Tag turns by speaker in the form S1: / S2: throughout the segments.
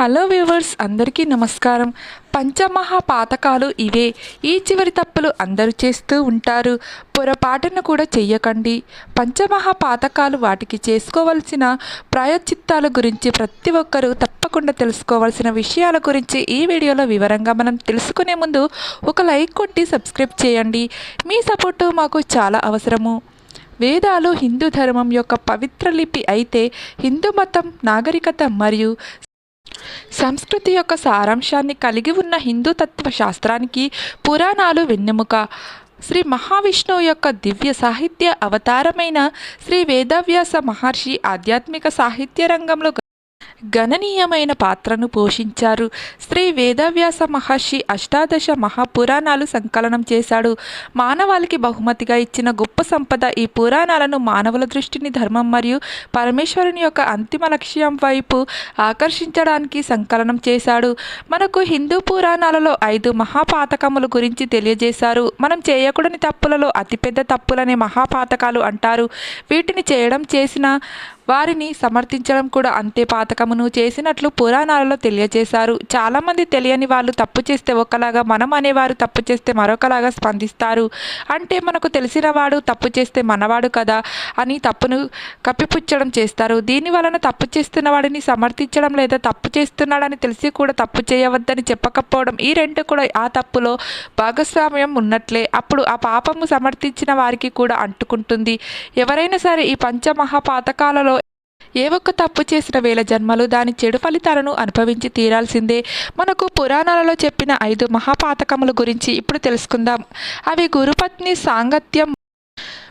S1: Hello viewers అందరికీ నమస్కారం. పంచమహా పాతకాలు ఇవే. ఈ చివరి తప్పులు అందరూ చేస్తూ ఉంటారు. పొరపాటును కూడా చెయ్యకండి. పంచమహా పాతకాలు వాటికి చేసుకోవలసిన ప్రాయచిత్తాల గురించి ప్రతి ఒక్కరూ తప్పకుండా తెలుసుకోవాల్సిన విషయాల గురించి ఈ వీడియోలో వివరంగా మనం తెలుసుకునే ముందు ఒక లైక్ కొట్టి సబ్స్క్రైబ్ చేయండి. మీ సపోర్టు మాకు చాలా అవసరము. వేదాలు హిందూ ధర్మం యొక్క పవిత్ర లిపి అయితే హిందూ మతం నాగరికత మరియు సంస్కృతి యొక్క సారాంశాన్ని కలిగి ఉన్న హిందూ తత్వ శాస్త్రానికి పురాణాలు వెన్నెముక. శ్రీ మహావిష్ణువు యొక్క దివ్య సాహిత్య అవతారమైన శ్రీ వేదవ్యాస మహర్షి ఆధ్యాత్మిక సాహిత్య రంగంలో గణనీయమైన పాత్రను పోషించారు. శ్రీ వేదవ్యాస మహర్షి అష్టాదశ మహాపురాణాలు సంకలనం చేశాడు. మానవాళికి బహుమతిగా ఇచ్చిన గొప్ప సంపద ఈ పురాణాలను మానవుల దృష్టిని ధర్మం మరియు పరమేశ్వరుని యొక్క అంతిమ లక్ష్యం వైపు ఆకర్షించడానికి సంకలనం చేశాడు. మనకు హిందూ పురాణాలలో ఐదు మహాపాతకముల గురించి తెలియజేశారు. మనం చేయకూడని తప్పులలో అతిపెద్ద తప్పులనే మహాపాతకాలు అంటారు. వీటిని చేయడం చేసిన వారిని సమర్థించడం కూడా అంతే పాతకమును చేసినట్లు పురాణాలలో తెలియజేశారు. చాలామంది తెలియని వాళ్ళు తప్పు చేస్తే ఒకలాగా మనం అనేవారు తప్పు చేస్తే మరొకలాగా స్పందిస్తారు. అంటే మనకు తెలిసిన వాడు తప్పు చేస్తే మనవాడు కదా అని తప్పును కప్పిపుచ్చడం చేస్తారు. దీని వలన తప్పు చేస్తున్న వాడిని సమర్థించడం లేదా తప్పు చేస్తున్నాడని తెలిసి కూడా తప్పు చేయవద్దని చెప్పకపోవడం ఈ రెండు కూడా ఆ తప్పులో భాగస్వామ్యం ఉన్నట్లే. అప్పుడు ఆ పాపము సమర్థించిన వారికి కూడా అంటుకుంటుంది. ఎవరైనా సరే ఈ పంచమహాపాతకాలలో ఏ ఒక్క తప్పు చేసిన వేల జన్మలు దాని చెడు ఫలితాలను అనుభవించి తీరాల్సిందే. మనకు పురాణాలలో చెప్పిన ఐదు మహాపాతకముల గురించి ఇప్పుడు తెలుసుకుందాం. అవి గురుపత్ని సాంగత్యం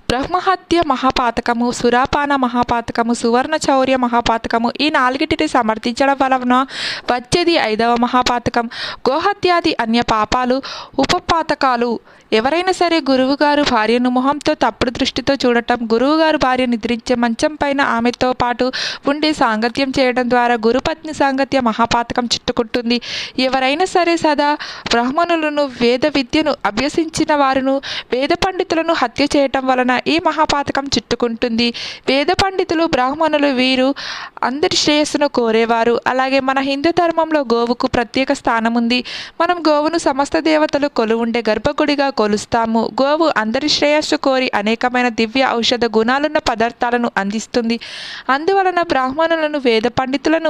S1: బ్రహ్మహత్య మహాపాతకము సురాపాన మహాపాతకము సువర్ణ చౌర్య మహాపాతకము ఈ నాలుగిటిని సమర్థించడం వలన వచ్చేది ఐదవ మహాపాతకం. గోహత్యాది అన్య పాపాలు ఉపపాతకాలు. ఎవరైనా సరే గురువుగారు భార్యను మొహంతో తప్పుడు దృష్టితో చూడటం గురువుగారు భార్య నిద్రించే మంచం పైన ఆమెతో పాటు ఉండి సాంగత్యం చేయడం ద్వారా గురుపత్ని సాంగత్య మహాపాతకం చుట్టుకుంటుంది. ఎవరైనా సరే సదా బ్రాహ్మణులను వేద విద్యను అభ్యసించిన వారును వేద పండితులను హత్య చేయటం వలన ఈ మహాపాతకం చుట్టుకుంటుంది. వేద పండితులు బ్రాహ్మణులు వీరు అందరి శ్రేయస్సును కోరేవారు. అలాగే మన హిందూ ధర్మంలో గోవుకు ప్రత్యేక స్థానం ఉంది మనం గోవును సమస్త దేవతలు కొలువుండే గర్భగుడిగా కొలుస్తాము. గోవు అందరి శ్రేయస్సు కోరి అనేకమైన దివ్య ఔషధ గుణాలున్న పదార్థాలను అందిస్తుంది. అందువలన బ్రాహ్మణులను వేద పండితులను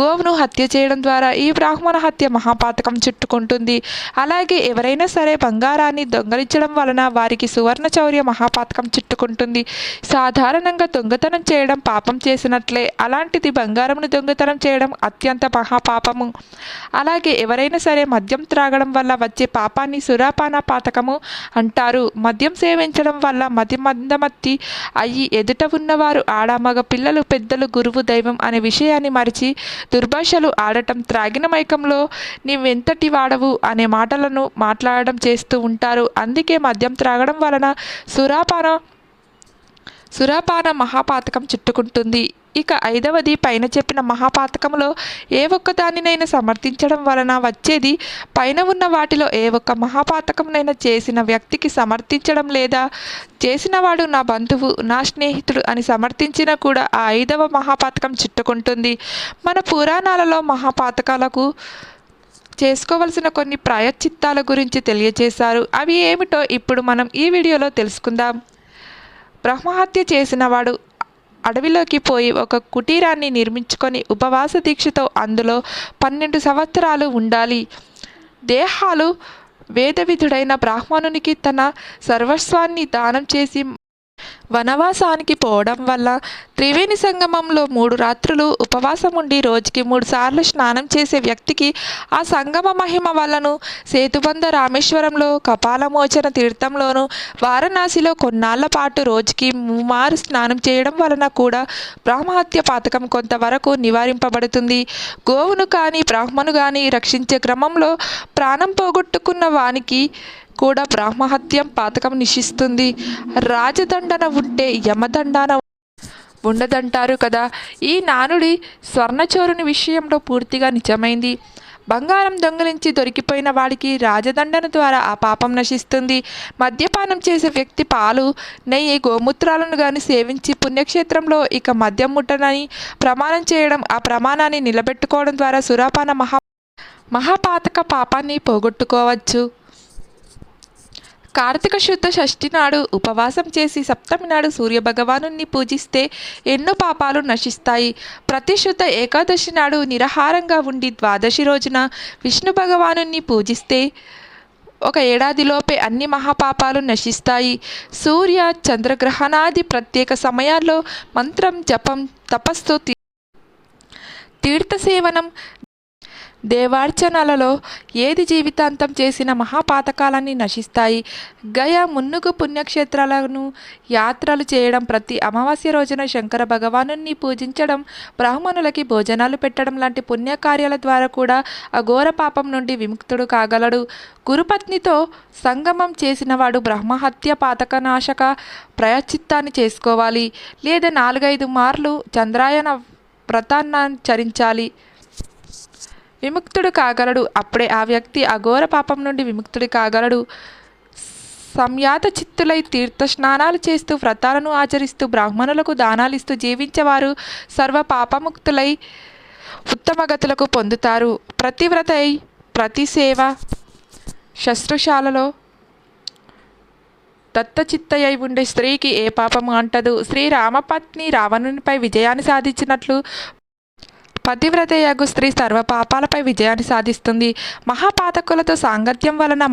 S1: గోవును హత్య చేయడం ద్వారా ఈ బ్రాహ్మణ హత్య మహాపాతకం చుట్టుకుంటుంది. అలాగే ఎవరైనా సరే బంగారాన్ని దొంగలించడం వలన వారికి సువర్ణ చౌర్య మహాపాతకం చుట్టుకుంటుంది. సాధారణంగా దొంగతనం చేయడం పాపం చేసినట్లే. అలాంటిది బంగారంను దొంగతనం చేయడం అత్యంత మహాపాపము. అలాగే ఎవరైనా సరే మద్యం త్రాగడం వల్ల వచ్చే పాపాన్ని సురాపాన పాతకము అంటారు. మద్యం సేవించడం వల్ల మతి మందమత్తి అయ్యి ఎదుట ఉన్నవారు ఆడ మగ పిల్లలు పెద్దలు గురువు దైవం అనే విషయాన్ని మరిచి దుర్భాషలు ఆడటం త్రాగిన మైకంలో నీవెంతటి వాడవు అనే మాటలను మాట్లాడడం చేస్తూ ఉంటారు. అందుకే మద్యం త్రాగడం వలన సురాపాన సురాపాన మహాపాతకం చుట్టుకుంటుంది. ఇక ఐదవది పైన చెప్పిన మహాపాతకంలో ఏ ఒక్క దానినైనా సమర్థించడం వలన వచ్చేది పైన ఉన్న వాటిలో ఏ ఒక్క మహాపాతకంనైనా చేసిన వ్యక్తికి సమర్థించడం లేదా? చేసినవాడు నా బంధువు నా స్నేహితుడు అని సమర్థించినా కూడా ఆ ఐదవ మహాపాతకం చుట్టుకుంటుంది. మన పురాణాలలో మహాపాతకాలకు చేసుకోవలసిన కొన్ని ప్రాయశ్చిత్తాల గురించి తెలియజేశారు అవి ఏమిటో ఇప్పుడు మనం ఈ వీడియోలో తెలుసుకుందాం. బ్రహ్మహత్య చేసినవాడు అడవిలోకి పోయి ఒక కుటీరాన్ని నిర్మించుకొని ఉపవాస దీక్షతో అందులో పన్నెండు సంవత్సరాలు ఉండాలి. దేహాలు వేదవిధుడైన బ్రాహ్మణునికి తన సర్వస్వాన్ని దానం చేసి వనవాసానికి పోవడం వల్ల త్రివేణి సంగమంలో మూడు రాత్రులు ఉపవాసం ఉండి రోజుకి మూడు సార్లు స్నానం చేసే వ్యక్తికి ఆ సంగమ మహిమ వల్లను సేతుబంధ రామేశ్వరంలో కపాలమోచన తీర్థంలోను వారణాసిలో కొన్నాళ్ళ పాటు రోజుకి ముమారు స్నానం చేయడం వలన కూడా బ్రహ్మహత్య పాతకం కొంతవరకు నివారింపబడుతుంది. గోవును కానీ బ్రాహ్మను కానీ రక్షించే క్రమంలో ప్రాణం పోగొట్టుకున్న వానికి కూడా బ్రహ్మహత్యం పాతకం నిషిస్తుంది. రాజదండన ఉంటే యమదండన ఉండదంటారు కదా. ఈ నానుడి స్వర్ణచోరుని విషయంలో పూర్తిగా నిజమైంది. బంగారం దొంగిలించి దొరికిపోయిన వాడికి రాజదండన ద్వారా ఆ పాపం నశిస్తుంది. మద్యపానం చేసే వ్యక్తి పాలు నెయ్యి గోమూత్రాలను గాని సేవించి పుణ్యక్షేత్రంలో ఇక మద్యం ముట్టనని ప్రమాణం చేయడం ఆ ప్రమాణాన్ని నిలబెట్టుకోవడం ద్వారా సురాపాన మహా మహాపాతక పాపాన్ని పోగొట్టుకోవచ్చు. కార్తీక శుద్ధ షష్ఠి నాడు ఉపవాసం చేసి సప్తమి నాడు సూర్యభగవాను పూజిస్తే ఎన్నో పాపాలు నశిస్తాయి. ప్రతి శుద్ధ ఏకాదశి నాడు నిరహారంగా ఉండి ద్వాదశి రోజున విష్ణు భగవాను పూజిస్తే ఒక ఏడాదిలోపే అన్ని మహాపాపాలు నశిస్తాయి. సూర్య చంద్రగ్రహణాది ప్రత్యేక సమయాల్లో మంత్రం జపం తపస్సు తీర్థసేవనం తీర్థ సేవనం దేవార్చనలలో ఏది జీవితాంతం చేసిన మహాపాతకాలన్నీ నశిస్తాయి. గయ మున్నుగు పుణ్యక్షేత్రాలను యాత్రలు చేయడం ప్రతి అమావాస్య రోజున శంకర భగవాను పూజించడం బ్రాహ్మణులకి భోజనాలు పెట్టడం లాంటి పుణ్యకార్యాల ద్వారా కూడా అఘోర పాపం నుండి విముక్తుడు కాగలడు. గురుపత్నితో సంగమం చేసినవాడు బ్రహ్మహత్య పాతకనాశక ప్రయచిత్తాన్ని చేసుకోవాలి. లేదా నాలుగైదు మార్లు చంద్రాయన వ్రతాన్నాచరించాలి విముక్తుడు కాగలడు. అప్పుడే ఆ వ్యక్తి అఘోర పాపం నుండి విముక్తుడు కాగలడు. సంయాత చిత్తులై తీర్థ స్నానాలు చేస్తూ వ్రతాలను ఆచరిస్తూ బ్రాహ్మణులకు దానాలిస్తూ జీవించేవారు సర్వ పాపముక్తులై ఉత్తమగతులకు పొందుతారు. ప్రతి వ్రతై ప్రతి సేవ శస్త్రశాలలో దత్తచిత్తయ్య ఉండే స్త్రీకి ఏ పాపము అంటదు. శ్రీ రామపత్ని రావణునిపై విజయాన్ని సాధించినట్లు పతివ్రతయగు స్త్రీ సర్వ పాపాలపై విజయాన్ని సాధిస్తుంది. మహాపాతకులతో సాంగత్యం వలన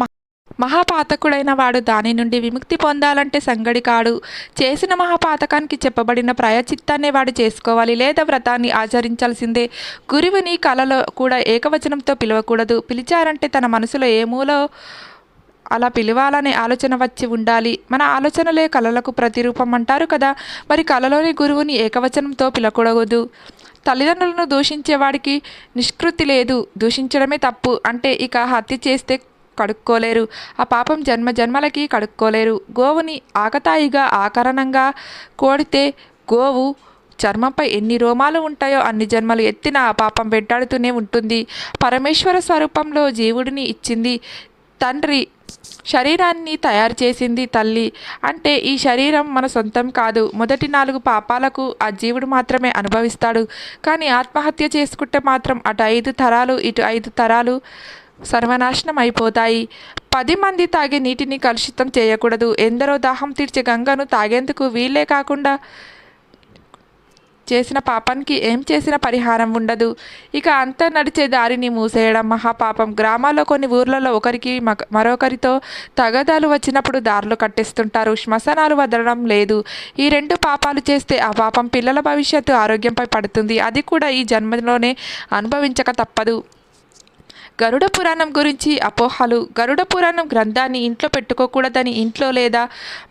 S1: మహాపాతకుడైన వాడు దాని నుండి విముక్తి పొందాలంటే సంగడి కాడు. చేసిన మహాపాతకానికి చెప్పబడిన ప్రాయచిత్తాన్నే వాడు చేసుకోవాలి లేదా వ్రతాన్ని ఆచరించాల్సిందే. గురువుని కలలో కూడా ఏకవచనంతో పిలవకూడదు. పిలిచారంటే తన మనసులో ఏ మూలో అలా పిలవాలనే ఆలోచన వచ్చి ఉండాలి. మన ఆలోచనలే కళలకు ప్రతిరూపం అంటారు కదా. మరి కళలోని గురువుని ఏకవచనంతో పిలకూడదు. తల్లిదండ్రులను దూషించేవాడికి నిష్కృతి లేదు. దూషించడమే తప్పు. అంటే ఇక హత్య చేస్తే కడుక్కోలేరు. ఆ పాపం జన్మ జన్మలకి కడుక్కోలేరు. గోవుని ఆకతాయిగా ఆకరణంగా కోడితే గోవు చర్మంపై ఎన్ని రోమాలు ఉంటాయో అన్ని జన్మలు ఎత్తిన ఆ పాపం వెంటాడుతూనే ఉంటుంది. పరమేశ్వర స్వరూపంలో జీవుడిని ఇచ్చింది తండ్రి శరీరాన్ని తయారు చేసింది తల్లి. అంటే ఈ శరీరం మన సొంతం కాదు. మొదటి నాలుగు పాపాలకు ఆ జీవుడు మాత్రమే అనుభవిస్తాడు. కానీ ఆత్మహత్య చేసుకుంటే మాత్రం అటు ఐదు తరాలు ఇటు ఐదు తరాలు సర్వనాశనం అయిపోతాయి పది మంది తాగే నీటిని కలుషితం చేయకూడదు. ఎందరో దాహం తీర్చే గంగను తాగేందుకు వీలే కాకుండా చేసిన పాపానికి ఏం చేసిన పరిహారం ఉండదు. ఇక అంత నడిచే దారిని మూసేయడం మహాపాపం. గ్రామాల్లో కొన్ని ఊర్లలో ఒకరికి మరొకరితో తగదాలు వచ్చినప్పుడు దారులు కట్టేస్తుంటారు. శ్మశానాలు వదలడం లేదు. ఈ రెండు పాపాలు చేస్తే ఆ పాపం పిల్లల భవిష్యత్తు ఆరోగ్యంపై పడుతుంది. అది కూడా ఈ జన్మలోనే అనుభవించక తప్పదు. గరుడ పురాణం గురించి అపోహలు గరుడ పురాణం గ్రంథాన్ని ఇంట్లో పెట్టుకోకూడదని ఇంట్లో లేదా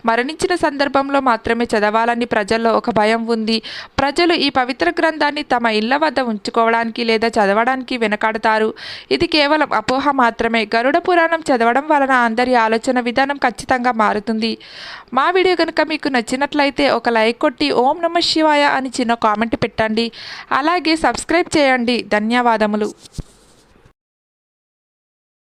S1: మరణించిన సందర్భంలో మాత్రమే చదవాలని ప్రజల్లో ఒక భయం ఉంది. ప్రజలు ఈ పవిత్ర గ్రంథాన్ని తమ ఇళ్ళ వద్ద ఉంచుకోవడానికి లేదా చదవడానికి వెనకాడతారు. ఇది కేవలం అపోహ మాత్రమే. గరుడ పురాణం చదవడం వలన అందరి ఆలోచన విధానం ఖచ్చితంగా మారుతుంది. మా వీడియో కనుక మీకు నచ్చినట్లయితే ఒక లైక్ కొట్టి ఓం నమ శివాయ అని చిన్న కామెంట్ పెట్టండి. అలాగే సబ్స్క్రైబ్ చేయండి. ధన్యవాదములు.